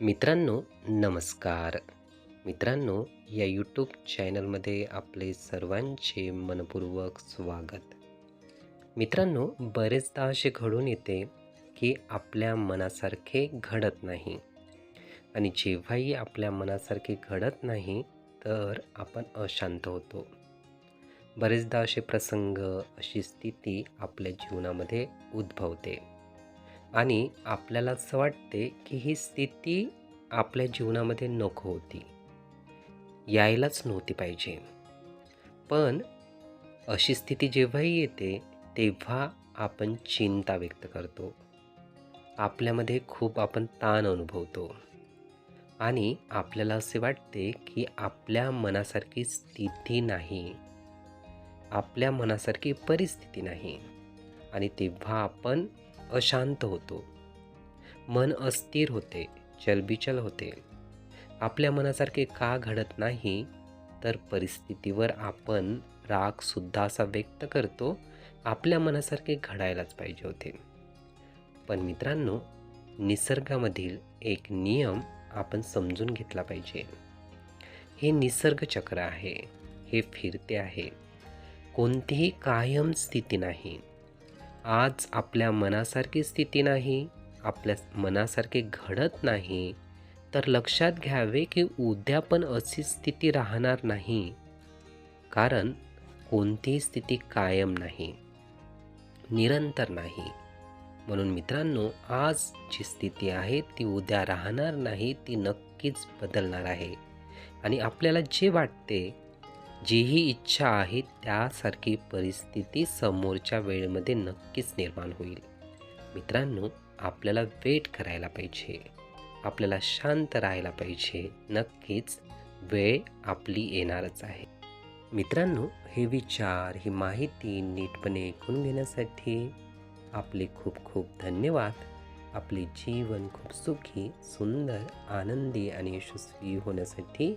मित्रांनो नमस्कार. मित्रांनो या यूट्यूब चॅनलमध्ये आपले सर्वांचे मनपूर्वक स्वागत. मित्रांनो बरेचदा असे घडून येते की आपल्या मनासारखे घडत नाही. आणि जेव्हाही आपल्या मनासारखे घडत नाही तर आपण अशांत होतो. बरेचदा असे प्रसंग अशी स्थिती आपल्या जीवनामध्ये उद्भवते. आणि आपल्याला असं वाटते की ही स्थिती आपल्या जीवनामध्ये नको होती. यायलाच नव्हती पाहिजे. पण अशी स्थिती जेव्हाही येते तेव्हा आपण चिंता व्यक्त करतो. आपल्यामध्ये खूप आपण ताण अनुभवतो. आणि आपल्याला असे वाटते की आपल्या मनासारखी स्थिती नाही. आपल्या मनासारखी परिस्थिती नाही. आणि तेव्हा आपण अशांत होतो. मन अस्थिर होते चलबिचल होते. आपल्या मनासारखे का घडत नाही तर परिस्थितीवर आपण रागसुद्धा असा व्यक्त करतो आपल्या मनासारखे घडायलाच पाहिजे होते. पण मित्रांनो निसर्गामधील एक नियम आपण समजून घेतला पाहिजे. हे निसर्ग चक्र आहे हे फिरते आहे. कोणतीही कायम स्थिती नाही. आज आपल्या मनासारखी स्थिती नाही आपल्या मनासारखे घडत नाही तर लक्षात घ्यावे की उद्या पण अशी स्थिती राहणार नाही. कारण कोणतीही स्थिती कायम नाही निरंतर नाही. म्हणून मित्रांनो आज जी स्थिती आहे ती उद्या राहणार नाही ती नक्कीच बदलणार आहे. आणि आपल्याला जे वाटते जीही इच्छा आहे त्यासारखी परिस्थिती समोरच्या वेळेमध्ये नक्कीच निर्माण होईल. मित्रांनो आपल्याला वेट करायला पाहिजे. आपल्याला शांत राहायला पाहिजे. नक्कीच वेळ आपली येणारच आहे. मित्रांनो हे विचार ही माहिती नीटपणे ऐकून घेण्यासाठी आपले खूप खूप धन्यवाद. आपले जीवन खूप सुखी सुंदर आनंदी आणि यशस्वी होण्यासाठी